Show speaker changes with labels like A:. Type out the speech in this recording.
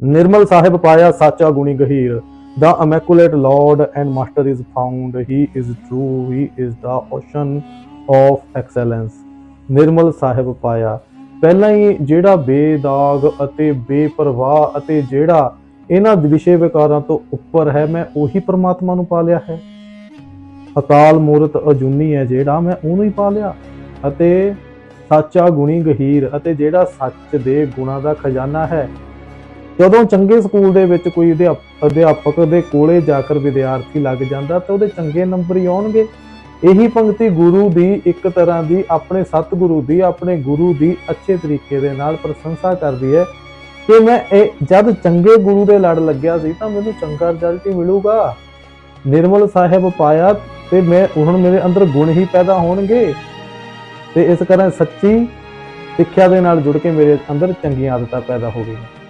A: ਨਿਰਮਲ ਸਾਹਿਬ ਪਾਇਆ ਸਾਚਾ ਗੁਣੀ ਗਹੀਰ The immaculate Lord and Master is found. He is true. He is the ocean of excellence. ਨਿਰਮਲ ਸਾਹਿਬ ਪਾਇਆ ਪਹਿਲਾਂ ਹੀ ਜਿਹੜਾ ਬੇਦਾਗ ਅਤੇ ਬੇਪਰਵਾਹ ਅਤੇ ਜਿਹੜਾ ਇਹਨਾਂ ਵਿਸ਼ੇ ਵਿਕਾਰਾਂ ਤੋਂ ਉੱਪਰ ਹੈ, ਮੈਂ ਉਹੀ ਪ੍ਰਮਾਤਮਾ ਨੂੰ ਪਾ ਲਿਆ ਹੈ ਅਕਾਲ ਮੂਰਤ ਅਜੂਨੀ ਹੈ ਜਿਹੜਾ ਮੈਂ ਉਹਨੂੰ ਹੀ ਪਾ ਲਿਆ ਅਤੇ ਸੱਚਾ ਗੁਣੀ ਗਹੀਰ ਅਤੇ ਜਿਹੜਾ ਸੱਚ ਦੇ ਗੁਣਾਂ ਦਾ ਖਜ਼ਾਨਾ ਹੈ ਜਦੋਂ ਚੰਗੇ ਸਕੂਲ ਦੇ ਵਿੱਚ ਕੋਈ ਅਧਿਆਪ- ਅਧਿਆਪਕ ਦੇ ਕੋਲੇ ਜਾ ਕੇ ਵਿਦਿਆਰਥੀ ਲੱਗ ਜਾਂਦਾ ਤਾਂ ਉਹਦੇ ਚੰਗੇ ਨੰਬਰ ਹੀ ਆਉਣਗੇ। ਇਹੀ ਪੰਕਤੀ ਗੁਰੂ ਦੀ ਇੱਕ ਤਰ੍ਹਾਂ ਦੀ ਆਪਣੇ ਸਤਿਗੁਰੂ ਦੀ, ਆਪਣੇ ਗੁਰੂ ਦੀ ਅੱਛੇ ਤਰੀਕੇ ਦੇ ਨਾਲ ਪ੍ਰਸ਼ੰਸਾ ਕਰਦੀ ਹੈ ਕਿ ਮੈਂ ਇਹ ਜਦ ਚੰਗੇ ਗੁਰੂ ਦੇ ਲੜ ਲੱਗਿਆ ਸੀ ਤਾਂ ਮੈਨੂੰ ਚੰਗਾ ਰਿਜ਼ਲਟ ਹੀ ਮਿਲੂਗਾ। ਨਿਰਮਲ ਸਾਹਿਬ ਪਾਇਆ ਤੇ ਮੈਂ, ਹੁਣ ਮੇਰੇ ਅੰਦਰ ਗੁਣ ਹੀ ਪੈਦਾ ਹੋਣਗੇ। ਤੇ ਇਸ ਕਾਰਨ ਸੱਚੀ ਸਿੱਖਿਆ ਦੇ ਨਾਲ ਜੁੜ ਕੇ ਮੇਰੇ ਅੰਦਰ ਚੰਗੀਆਂ ਆਦਤਾਂ ਪੈਦਾ ਹੋ ਗਈਆਂ।